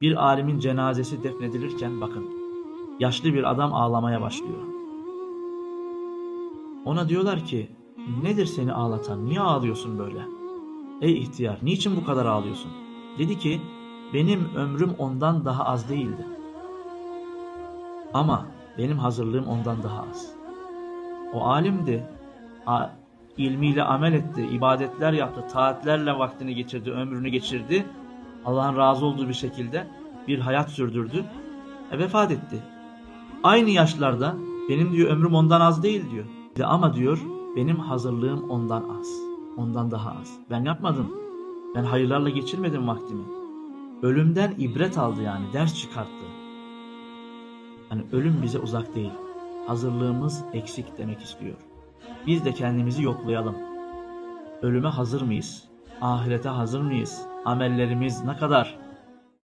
Bir alimin cenazesi defnedilirken bakın yaşlı bir adam ağlamaya başlıyor. Ona diyorlar ki nedir seni ağlatan niye ağlıyorsun böyle? Ey ihtiyar niçin bu kadar ağlıyorsun? Dedi ki benim ömrüm ondan daha az değildi. Ama benim hazırlığım ondan daha az. O alimdi. İlmiyle amel etti, ibadetler yaptı, taatlerle vaktini geçirdi, ömrünü geçirdi. Allah'ın razı olduğu bir şekilde bir hayat sürdürdü. E, vefat etti. Aynı yaşlarda benim diyor ömrüm ondan az değil diyor. Ve ama diyor benim hazırlığım ondan az. Ondan daha az. Ben yapmadım. Ben hayırlarla geçirmedim vaktimi. Ölümden ibret aldı yani ders çıkarttı. Yani ölüm bize uzak değil. Hazırlığımız eksik demek istiyor. Biz de kendimizi yoklayalım. Ölüme hazır mıyız? Ahirete hazır mıyız? Amellerimiz ne kadar?